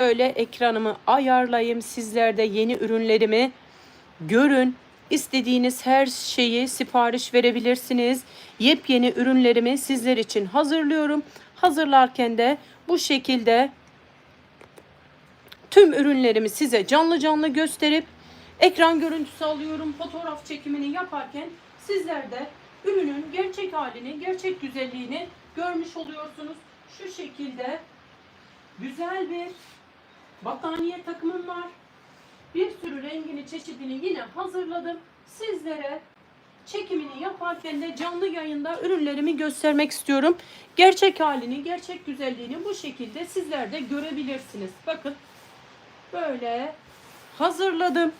Öyle ekranımı ayarlayayım. Sizler de yeni ürünlerimi görün. İstediğiniz her şeyi sipariş verebilirsiniz. Yepyeni ürünlerimi sizler için hazırlıyorum. Hazırlarken de bu şekilde tüm ürünlerimi size canlı canlı gösterip ekran görüntüsü alıyorum. Fotoğraf çekimini yaparken sizler de ürünün gerçek halini, gerçek güzelliğini görmüş oluyorsunuz. Şu şekilde güzel bir battaniye takımım var. Bir sürü rengini, çeşidini yine hazırladım. Sizlere çekimini yaparken de canlı yayında ürünlerimi göstermek istiyorum. Gerçek halini, gerçek güzelliğini bu şekilde sizler de görebilirsiniz. Bakın böyle hazırladım.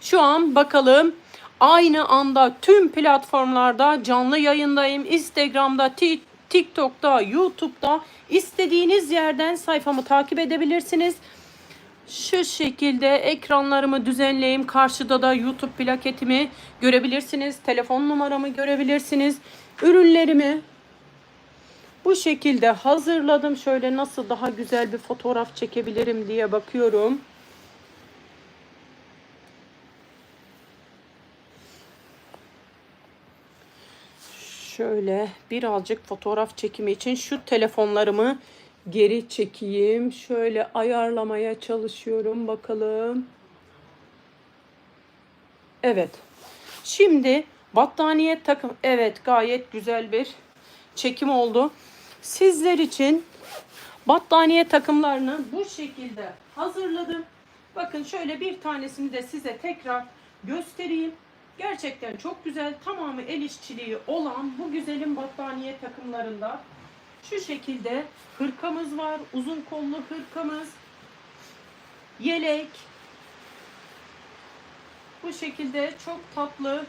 Şu an bakalım aynı anda tüm platformlarda canlı yayındayım. Instagram'da, TikTok'ta, YouTube'da istediğiniz yerden sayfamı takip edebilirsiniz. Şu şekilde ekranlarımı düzenleyeyim. Karşıda da YouTube plaketimi görebilirsiniz. Telefon numaramı görebilirsiniz. Ürünlerimi bu şekilde hazırladım. Şöyle nasıl daha güzel bir fotoğraf çekebilirim diye bakıyorum. Şöyle birazcık fotoğraf çekimi için şu telefonlarımı geri çekeyim. Şöyle ayarlamaya çalışıyorum bakalım. Evet. Şimdi battaniye takım evet gayet güzel bir çekim oldu. Sizler için battaniye takımlarını bu şekilde hazırladım. Bakın şöyle bir tanesini de size tekrar göstereyim. Gerçekten çok güzel. Tamamı el işçiliği olan bu güzelim battaniye takımlarında şu şekilde hırkamız var. Uzun kollu hırkamız. Yelek. Bu şekilde çok tatlı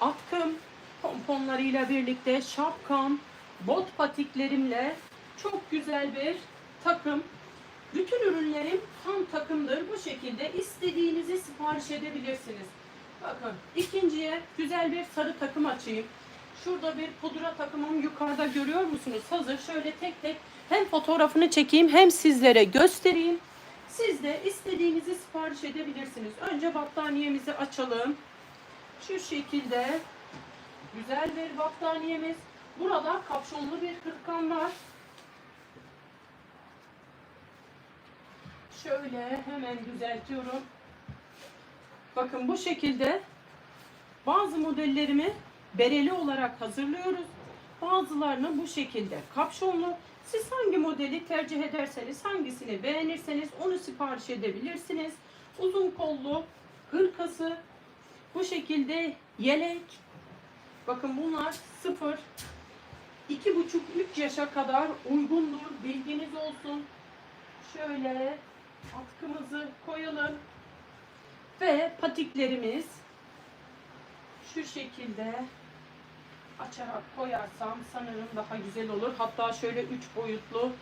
atkım pomponlarıyla birlikte şapkam, bot patiklerimle çok güzel bir takım. Bütün ürünlerim tam takımdır. Bu şekilde istediğinizi sipariş edebilirsiniz. Bakın ikinciye güzel bir sarı takım açayım. Şurada bir pudra takımım yukarıda görüyor musunuz? Hazır. Şöyle tek tek hem fotoğrafını çekeyim hem sizlere göstereyim. Siz de istediğinizi sipariş edebilirsiniz. Önce battaniyemizi açalım. Şu şekilde güzel bir battaniyemiz. Burada kapşonlu bir hırkam var. Şöyle hemen düzeltiyorum. Bakın bu şekilde bazı modellerimi bereli olarak hazırlıyoruz. Bazılarını bu şekilde kapşonlu. Siz hangi modeli tercih ederseniz, hangisini beğenirseniz onu sipariş edebilirsiniz. Uzun kollu hırkası, bu şekilde yelek. Bakın bunlar sıfır. 2,5-3 yaşa kadar uygundur. Bilginiz olsun. Şöyle atkımızı koyalım. Ve patiklerimiz şu şekilde açarak koyarsam sanırım daha güzel olur. Hatta şöyle üç boyutlu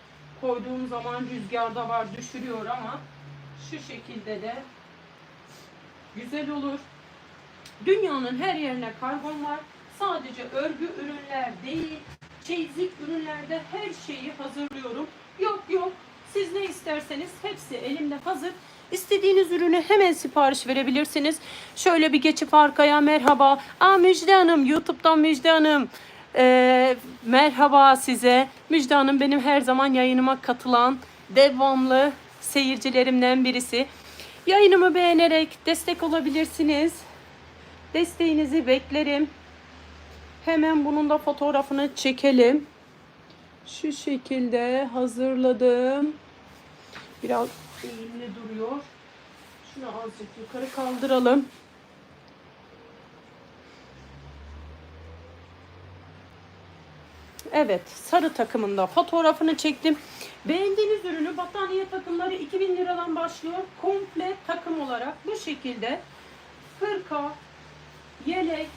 koyduğum zaman rüzgarda var düşürüyor ama şu şekilde de güzel olur. Dünyanın her yerine karbon var. Sadece örgü ürünler değil, çeyizlik ürünlerde her şeyi hazırlıyorum. Yok yok siz ne isterseniz hepsi elimde hazır. İstediğiniz ürünü hemen sipariş verebilirsiniz. Şöyle bir geçip arkaya merhaba. Aa Müjde Hanım YouTube'dan Müjde Hanım. Ee, merhaba size. Müjde Hanım benim her zaman yayınıma katılan devamlı seyircilerimden birisi. Yayınımı beğenerek destek olabilirsiniz. Desteğinizi beklerim. Hemen bunun da fotoğrafını çekelim. Şu şekilde hazırladım. Biraz eğimli duruyor. Şunu azıcık yukarı kaldıralım. Evet, sarı takımında fotoğrafını çektim. Beğendiğiniz ürünü battaniye takımları 2000 liradan başlıyor. Komple takım olarak bu şekilde hırka, yelek,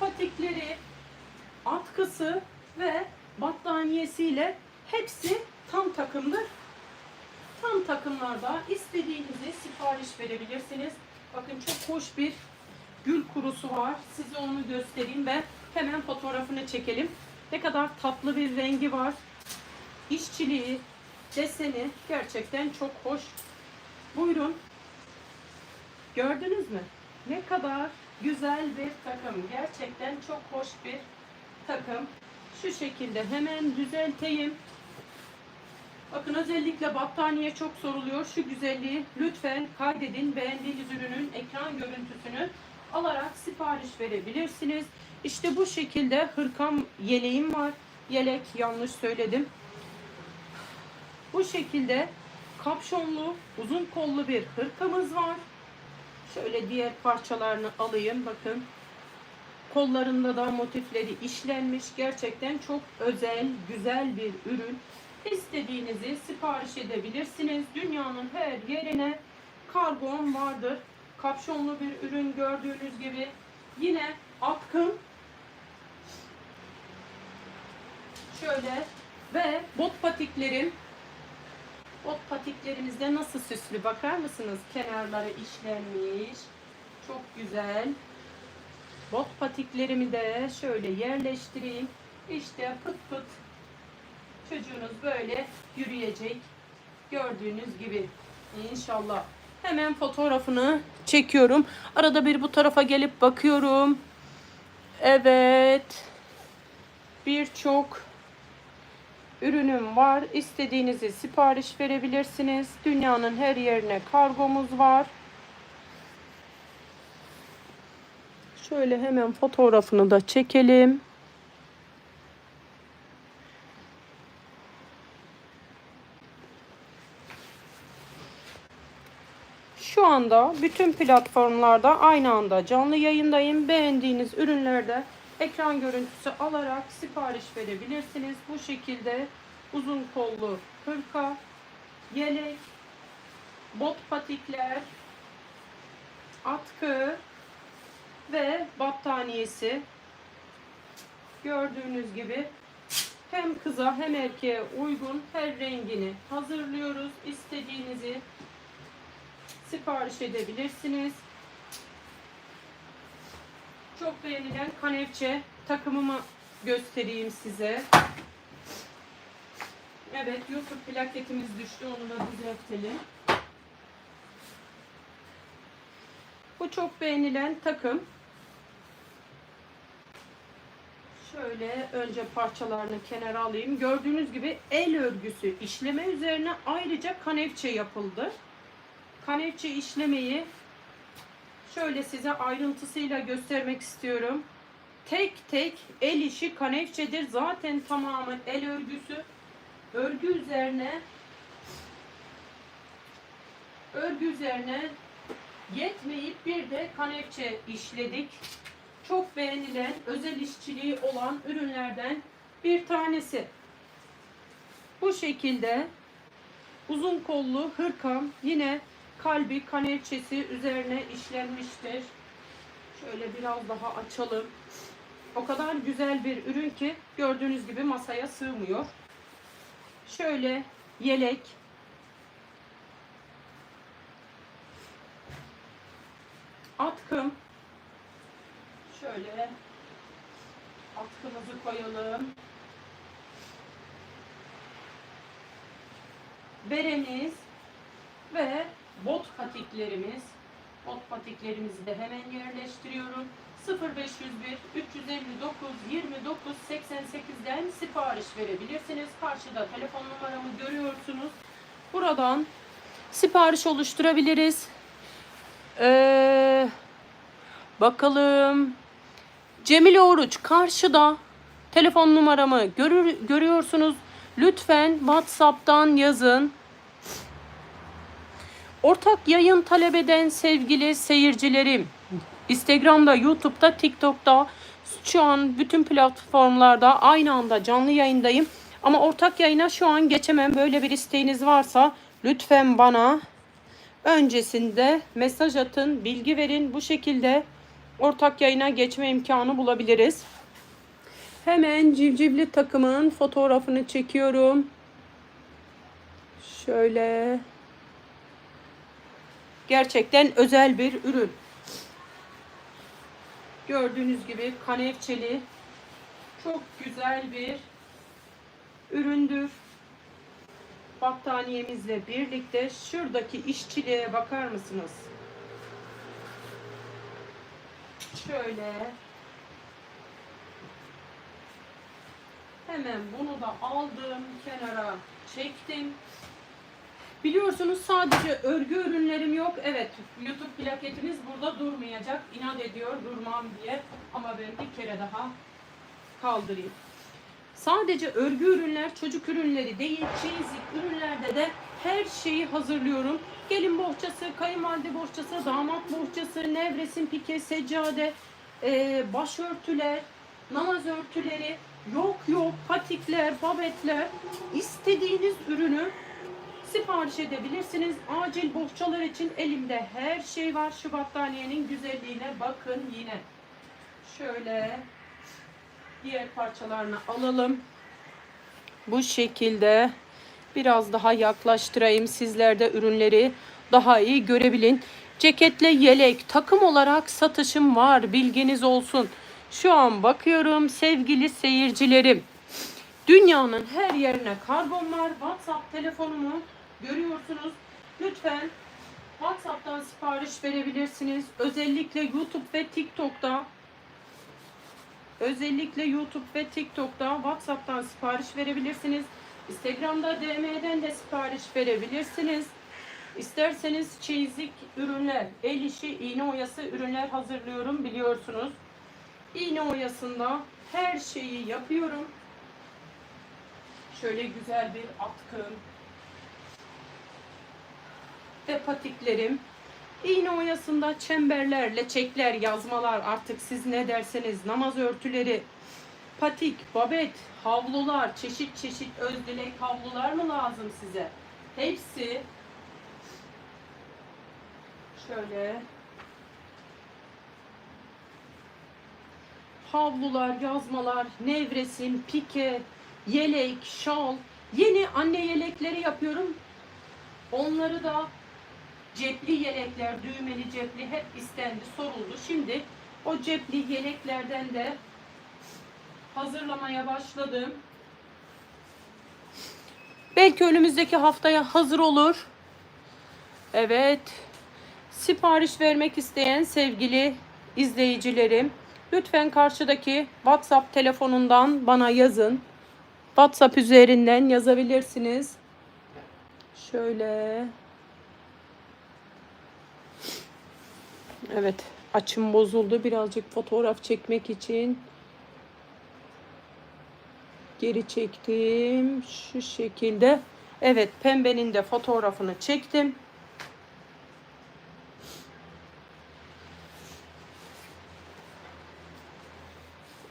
patikleri, atkısı ve battaniyesiyle hepsi tam takımdır. Tam takımlarda istediğinizi sipariş verebilirsiniz. Bakın çok hoş bir gül kurusu var. Size onu göstereyim ve hemen fotoğrafını çekelim. Ne kadar tatlı bir rengi var. İşçiliği deseni gerçekten çok hoş. Buyurun. Gördünüz mü? Ne kadar güzel bir takım. Gerçekten çok hoş bir takım. Şu şekilde hemen düzelteyim. Bakın özellikle battaniye çok soruluyor. Şu güzelliği lütfen kaydedin. Beğendiğiniz ürünün ekran görüntüsünü alarak sipariş verebilirsiniz. İşte bu şekilde hırkam yeleğim var. Yelek yanlış söyledim. Bu şekilde kapşonlu uzun kollu bir hırkamız var. Şöyle diğer parçalarını alayım. Bakın kollarında da motifleri işlenmiş. Gerçekten çok özel, güzel bir ürün. İstediğinizi sipariş edebilirsiniz. Dünyanın her yerine kargon vardır. Kapşonlu bir ürün gördüğünüz gibi. Yine atkın. Şöyle ve bot patiklerim. Bot patiklerimizde nasıl süslü bakar mısınız? Kenarları işlenmiş. Çok güzel. Bot patiklerimi de şöyle yerleştireyim. İşte pıt pıt çocuğunuz böyle yürüyecek. Gördüğünüz gibi. İnşallah. Hemen fotoğrafını çekiyorum. Arada bir bu tarafa gelip bakıyorum. Evet. Birçok ürünüm var. İstediğinizi sipariş verebilirsiniz. Dünyanın her yerine kargomuz var. Şöyle hemen fotoğrafını da çekelim. Şu anda bütün platformlarda aynı anda canlı yayındayım. Beğendiğiniz ürünlerde ekran görüntüsü alarak sipariş verebilirsiniz. Bu şekilde uzun kollu hırka, yelek, bot patikler, atkı ve battaniyesi gördüğünüz gibi hem kıza hem erkeğe uygun her rengini hazırlıyoruz. İstediğinizi sipariş edebilirsiniz. Çok beğenilen kanepçe takımımı göstereyim size. Evet YouTube plaketimiz düştü onu da düzeltelim. Bu çok beğenilen takım. Şöyle önce parçalarını kenara alayım. Gördüğünüz gibi el örgüsü işleme üzerine ayrıca kanepçe yapıldı. Kanepçe işlemeyi şöyle size ayrıntısıyla göstermek istiyorum. Tek tek el işi kanepçedir. Zaten tamamı el örgüsü. Örgü üzerine örgü üzerine yetmeyip bir de kanepçe işledik. Çok beğenilen, özel işçiliği olan ürünlerden bir tanesi. Bu şekilde uzun kollu hırkam yine kalbi kanepçesi üzerine işlenmiştir. Şöyle biraz daha açalım. O kadar güzel bir ürün ki gördüğünüz gibi masaya sığmıyor. Şöyle yelek. Atkım. Şöyle atkımızı koyalım. Beremiz ve bot patiklerimiz. Bot patiklerimizi de hemen yerleştiriyorum. 0501 359 29 88'den sipariş verebilirsiniz. Karşıda telefon numaramı görüyorsunuz. Buradan sipariş oluşturabiliriz. Ee, bakalım. Cemil Oruç karşıda telefon numaramı görür, görüyorsunuz. Lütfen WhatsApp'tan yazın. Ortak yayın talep eden sevgili seyircilerim. Instagram'da, YouTube'da, TikTok'ta şu an bütün platformlarda aynı anda canlı yayındayım. Ama ortak yayına şu an geçemem. Böyle bir isteğiniz varsa lütfen bana öncesinde mesaj atın, bilgi verin. Bu şekilde ortak yayına geçme imkanı bulabiliriz. Hemen civcivli takımın fotoğrafını çekiyorum. Şöyle. Gerçekten özel bir ürün. Gördüğünüz gibi kanepçeli çok güzel bir üründür. battaniyemizle birlikte şuradaki işçiliğe bakar mısınız? Şöyle. Hemen bunu da aldım, kenara çektim. Biliyorsunuz sadece örgü ürünlerim yok. Evet, YouTube plaketimiz burada durmayacak. İnat ediyor durmam diye. Ama ben bir kere daha kaldırayım. Sadece örgü ürünler, çocuk ürünleri değil, çeyizlik ürünlerde de her şeyi hazırlıyorum. Gelin bohçası, kayınvalide bohçası, damat bohçası, nevresim pike, seccade, eee, başörtüler, namaz örtüleri, yok yok patikler, babetler, istediğiniz ürünü sipariş edebilirsiniz. Acil bohçalar için elimde her şey var. Şu battaniyenin güzelliğine bakın yine. Şöyle diğer parçalarını alalım. Bu şekilde biraz daha yaklaştırayım sizler de ürünleri daha iyi görebilin. Ceketle yelek takım olarak satışım var bilginiz olsun. Şu an bakıyorum sevgili seyircilerim. Dünyanın her yerine karbon var. WhatsApp telefonumu görüyorsunuz. Lütfen WhatsApp'tan sipariş verebilirsiniz. Özellikle YouTube ve TikTok'ta Özellikle YouTube ve TikTok'ta WhatsApp'tan sipariş verebilirsiniz. Instagram'da DM'den de sipariş verebilirsiniz. İsterseniz çeyizlik ürünler, el işi, iğne oyası ürünler hazırlıyorum biliyorsunuz. İğne oyasında her şeyi yapıyorum. Şöyle güzel bir atkım ve patiklerim. İğne oyasında çemberler, leçekler, yazmalar artık siz ne derseniz namaz örtüleri, patik, babet, havlular, çeşit çeşit özdilek havlular mı lazım size? Hepsi şöyle havlular, yazmalar, nevresim, pike, yelek, şal. Yeni anne yelekleri yapıyorum. Onları da cepli yelekler, düğmeli cepli hep istendi, soruldu. Şimdi o cepli yeleklerden de hazırlamaya başladım. Belki önümüzdeki haftaya hazır olur. Evet. Sipariş vermek isteyen sevgili izleyicilerim, lütfen karşıdaki WhatsApp telefonundan bana yazın. WhatsApp üzerinden yazabilirsiniz. Şöyle. Evet, açım bozuldu. Birazcık fotoğraf çekmek için geri çektim. Şu şekilde. Evet, pembenin de fotoğrafını çektim.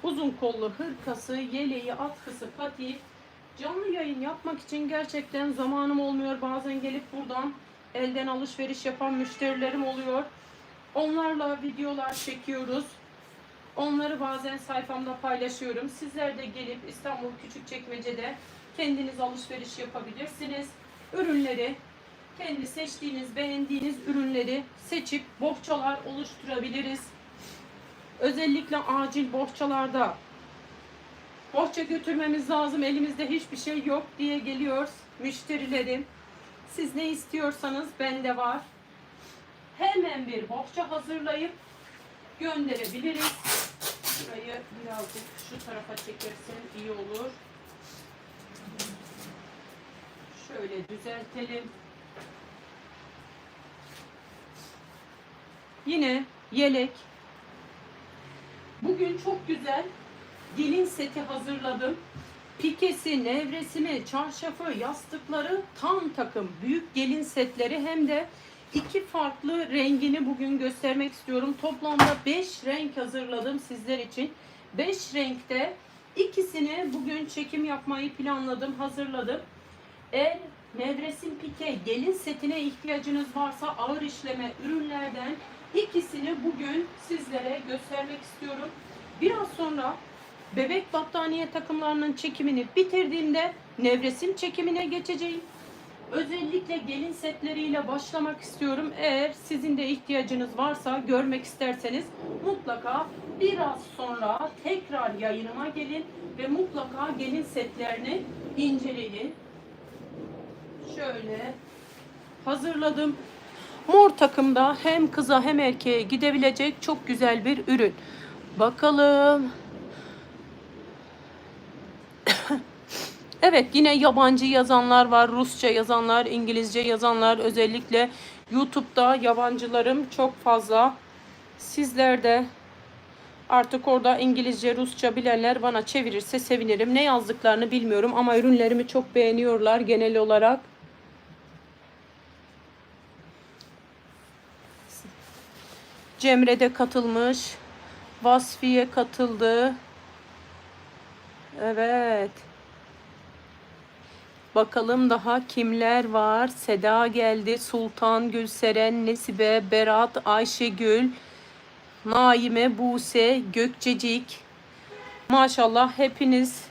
Uzun kollu hırkası, yeleği, atkısı, patiği. Canlı yayın yapmak için gerçekten zamanım olmuyor. Bazen gelip buradan elden alışveriş yapan müşterilerim oluyor. Onlarla videolar çekiyoruz. Onları bazen sayfamda paylaşıyorum. Sizler de gelip İstanbul Küçükçekmece'de kendiniz alışveriş yapabilirsiniz. Ürünleri, kendi seçtiğiniz, beğendiğiniz ürünleri seçip bohçalar oluşturabiliriz. Özellikle acil bohçalarda bohça götürmemiz lazım, elimizde hiçbir şey yok diye geliyor müşterilerim. Siz ne istiyorsanız bende var hemen bir bohça hazırlayıp gönderebiliriz. Şurayı birazcık şu tarafa çekersen iyi olur. Şöyle düzeltelim. Yine yelek. Bugün çok güzel gelin seti hazırladım. Pikesi, nevresimi, çarşafı, yastıkları tam takım. Büyük gelin setleri hem de iki farklı rengini bugün göstermek istiyorum. Toplamda 5 renk hazırladım sizler için. 5 renkte ikisini bugün çekim yapmayı planladım, hazırladım. Eğer nevresim pike gelin setine ihtiyacınız varsa ağır işleme ürünlerden ikisini bugün sizlere göstermek istiyorum. Biraz sonra bebek battaniye takımlarının çekimini bitirdiğimde nevresim çekimine geçeceğim. Özellikle gelin setleriyle başlamak istiyorum. Eğer sizin de ihtiyacınız varsa görmek isterseniz mutlaka biraz sonra tekrar yayınıma gelin ve mutlaka gelin setlerini inceleyin. şöyle hazırladım. Mor takımda hem kıza hem erkeğe gidebilecek çok güzel bir ürün. Bakalım. Evet yine yabancı yazanlar var, Rusça yazanlar, İngilizce yazanlar özellikle YouTube'da yabancılarım çok fazla. Sizler de artık orada İngilizce, Rusça bilenler bana çevirirse sevinirim. Ne yazdıklarını bilmiyorum ama ürünlerimi çok beğeniyorlar genel olarak. Cemre de katılmış. Vasfiye katıldı. Evet. Bakalım daha kimler var? Seda geldi, Sultan, Gülseren, Nesibe, Berat, Ayşegül, Naime, Buse, Gökçecik. Maşallah hepiniz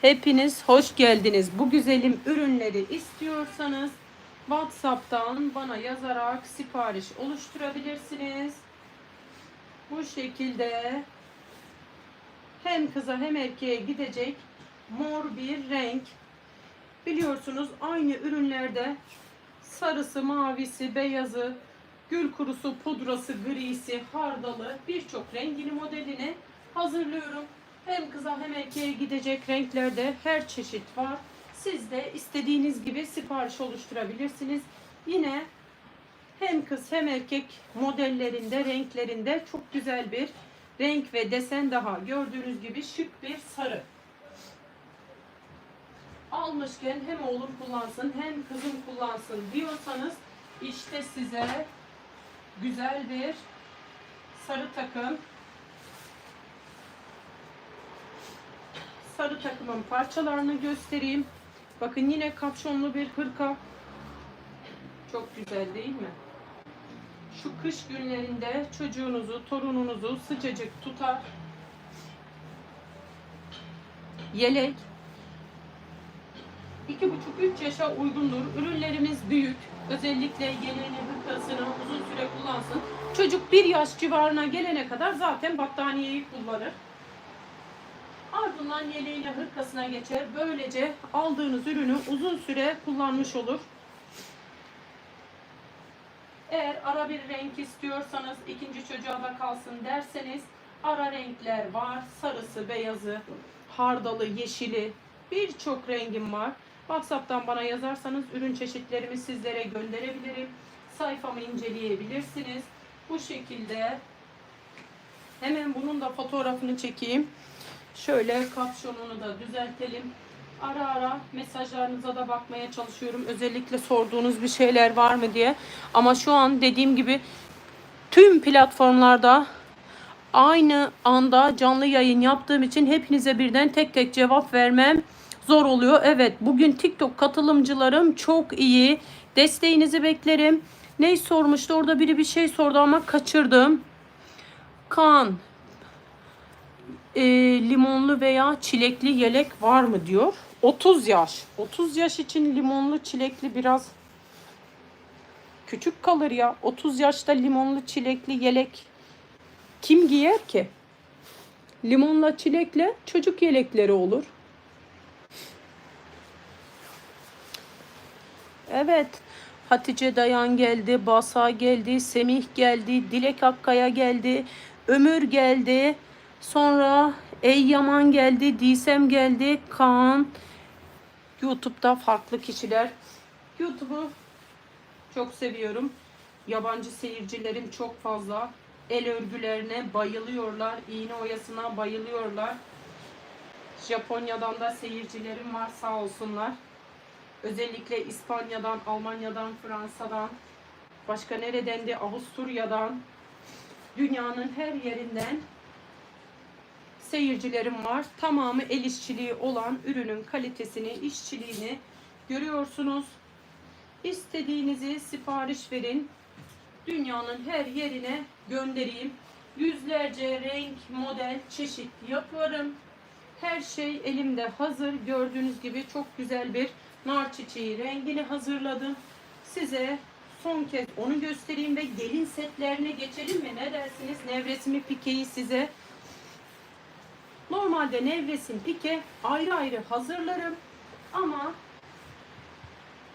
hepiniz hoş geldiniz. Bu güzelim ürünleri istiyorsanız WhatsApp'tan bana yazarak sipariş oluşturabilirsiniz. Bu şekilde hem kıza hem erkeğe gidecek mor bir renk. Biliyorsunuz aynı ürünlerde sarısı, mavisi, beyazı, gül kurusu, pudrası, grisi, hardalı birçok rengini modelini hazırlıyorum. Hem kıza hem erkeğe gidecek renklerde her çeşit var. Siz de istediğiniz gibi sipariş oluşturabilirsiniz. Yine hem kız hem erkek modellerinde, renklerinde çok güzel bir renk ve desen daha. Gördüğünüz gibi şık bir sarı. Almışken hem oğlum kullansın hem kızım kullansın diyorsanız işte size güzel bir sarı takım. Sarı takımın parçalarını göstereyim. Bakın yine kapşonlu bir hırka. Çok güzel değil mi? Şu kış günlerinde çocuğunuzu, torununuzu sıcacık tutar. Yelek. 2,5-3 yaşa uygundur. Ürünlerimiz büyük. Özellikle yeleğini, hırkasını uzun süre kullansın. Çocuk 1 yaş civarına gelene kadar zaten battaniyeyi kullanır. Ardından yeleğiyle hırkasına geçer. Böylece aldığınız ürünü uzun süre kullanmış olur. Eğer ara bir renk istiyorsanız ikinci çocuğa da kalsın derseniz ara renkler var. Sarısı, beyazı, hardalı, yeşili birçok rengim var. WhatsApp'tan bana yazarsanız ürün çeşitlerimi sizlere gönderebilirim. Sayfamı inceleyebilirsiniz. Bu şekilde hemen bunun da fotoğrafını çekeyim. Şöyle kapşonunu da düzeltelim. Ara ara mesajlarınıza da bakmaya çalışıyorum. Özellikle sorduğunuz bir şeyler var mı diye. Ama şu an dediğim gibi tüm platformlarda aynı anda canlı yayın yaptığım için hepinize birden tek tek cevap vermem zor oluyor. Evet bugün TikTok katılımcılarım çok iyi. Desteğinizi beklerim. Ne sormuştu? Orada biri bir şey sordu ama kaçırdım. Kan e, limonlu veya çilekli yelek var mı diyor. 30 yaş. 30 yaş için limonlu çilekli biraz küçük kalır ya. 30 yaşta limonlu çilekli yelek kim giyer ki? Limonla çilekle çocuk yelekleri olur. Evet. Hatice Dayan geldi, Basa geldi, Semih geldi, Dilek Akkaya geldi, Ömür geldi. Sonra Ey Yaman geldi, Disem geldi, Kaan. YouTube'da farklı kişiler. YouTube'u çok seviyorum. Yabancı seyircilerim çok fazla. El örgülerine bayılıyorlar. iğne oyasına bayılıyorlar. Japonya'dan da seyircilerim var sağ olsunlar. Özellikle İspanya'dan, Almanya'dan, Fransa'dan, başka nereden de Avusturya'dan, dünyanın her yerinden seyircilerim var. Tamamı el işçiliği olan ürünün kalitesini, işçiliğini görüyorsunuz. İstediğinizi sipariş verin. Dünyanın her yerine göndereyim. Yüzlerce renk, model, çeşit yaparım. Her şey elimde hazır. Gördüğünüz gibi çok güzel bir nar çiçeği rengini hazırladım. Size son kez onu göstereyim ve gelin setlerine geçelim mi? Ne dersiniz? Nevresimi pikeyi size Normalde nevresim pike ayrı ayrı hazırlarım. Ama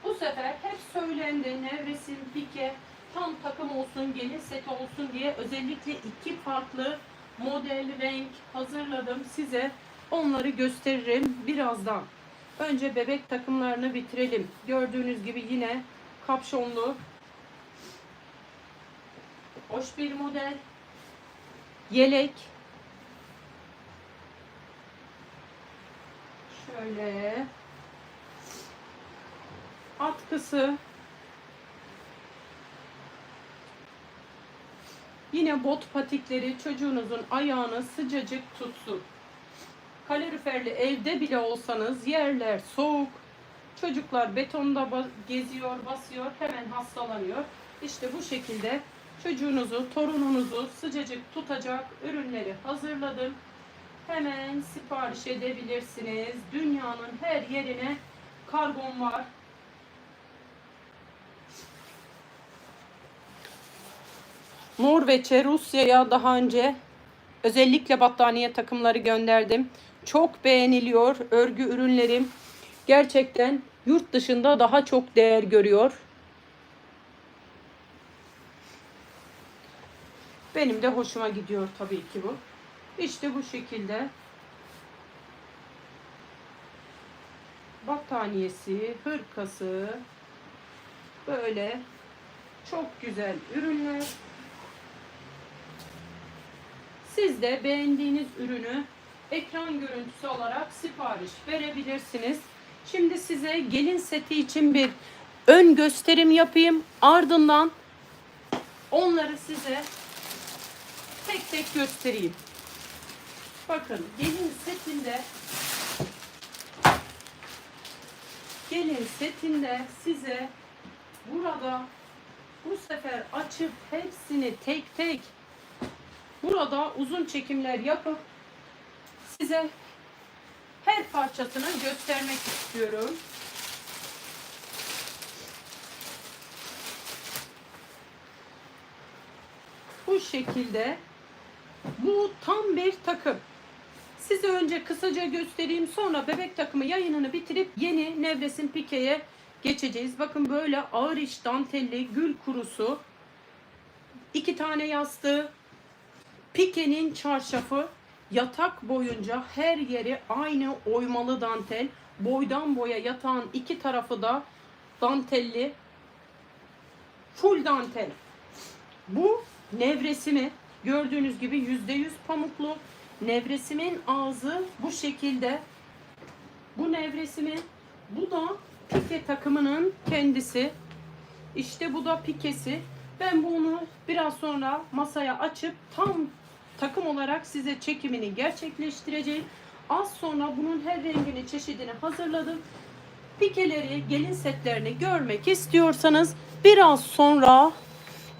bu sefer hep söylendi nevresim, pike, tam takım olsun, gelin seti olsun diye özellikle iki farklı model, renk hazırladım size. Onları gösteririm birazdan. Önce bebek takımlarını bitirelim. Gördüğünüz gibi yine kapşonlu. Hoş bir model. Yelek. Şöyle. Atkısı. Yine bot patikleri çocuğunuzun ayağını sıcacık tutsun. Kaloriferli evde bile olsanız yerler soğuk. Çocuklar betonda geziyor, basıyor, hemen hastalanıyor. İşte bu şekilde çocuğunuzu, torununuzu sıcacık tutacak ürünleri hazırladım. Hemen sipariş edebilirsiniz. Dünyanın her yerine kargon var. Norveç'e, Rusya'ya daha önce özellikle battaniye takımları gönderdim. Çok beğeniliyor örgü ürünlerim. Gerçekten yurt dışında daha çok değer görüyor. Benim de hoşuma gidiyor tabii ki bu. İşte bu şekilde battaniyesi, hırkası böyle çok güzel ürünler. Siz de beğendiğiniz ürünü ekran görüntüsü olarak sipariş verebilirsiniz. Şimdi size gelin seti için bir ön gösterim yapayım. Ardından onları size tek tek göstereyim. Bakın gelin setinde gelin setinde size burada bu sefer açıp hepsini tek tek burada uzun çekimler yapıp size her parçasını göstermek istiyorum. Bu şekilde bu tam bir takım. Size önce kısaca göstereyim sonra bebek takımı yayınını bitirip yeni nevresim pikeye geçeceğiz. Bakın böyle ağır iş dantelli gül kurusu. iki tane yastığı. Pikenin çarşafı yatak boyunca her yeri aynı oymalı dantel. Boydan boya yatağın iki tarafı da dantelli. Full dantel. Bu nevresimi gördüğünüz gibi yüzde yüz pamuklu. Nevresimin ağzı bu şekilde. Bu nevresimi bu da pike takımının kendisi. İşte bu da pikesi. Ben bunu biraz sonra masaya açıp tam takım olarak size çekimini gerçekleştireceğim. Az sonra bunun her rengini, çeşidini hazırladım. Pikeleri, gelin setlerini görmek istiyorsanız biraz sonra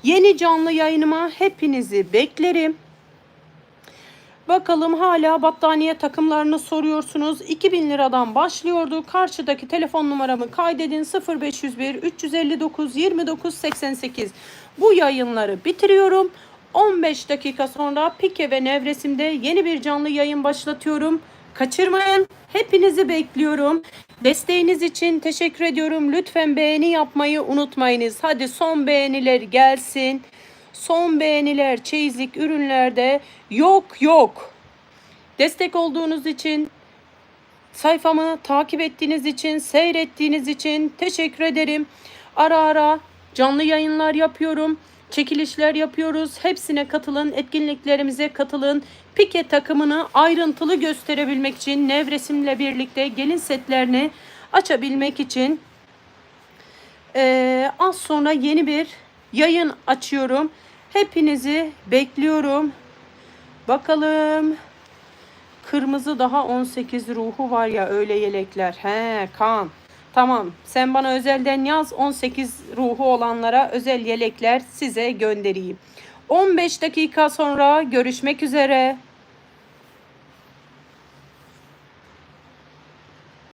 yeni canlı yayınıma hepinizi beklerim. Bakalım hala battaniye takımlarını soruyorsunuz. 2000 liradan başlıyordu. Karşıdaki telefon numaramı kaydedin 0501 359 29 88. Bu yayınları bitiriyorum. 15 dakika sonra Pike ve Nevresim'de yeni bir canlı yayın başlatıyorum. Kaçırmayın. Hepinizi bekliyorum. Desteğiniz için teşekkür ediyorum. Lütfen beğeni yapmayı unutmayınız. Hadi son beğeniler gelsin. Son beğeniler çeyizlik ürünlerde yok yok. Destek olduğunuz için sayfamı takip ettiğiniz için, seyrettiğiniz için teşekkür ederim. Ara ara canlı yayınlar yapıyorum. Çekilişler yapıyoruz. Hepsine katılın. Etkinliklerimize katılın. Pike takımını ayrıntılı gösterebilmek için nevresimle birlikte gelin setlerini açabilmek için ee, az sonra yeni bir yayın açıyorum. Hepinizi bekliyorum. Bakalım. Kırmızı daha 18 ruhu var ya öyle yelekler. He kan. Tamam. Sen bana özelden yaz 18 ruhu olanlara özel yelekler size göndereyim. 15 dakika sonra görüşmek üzere.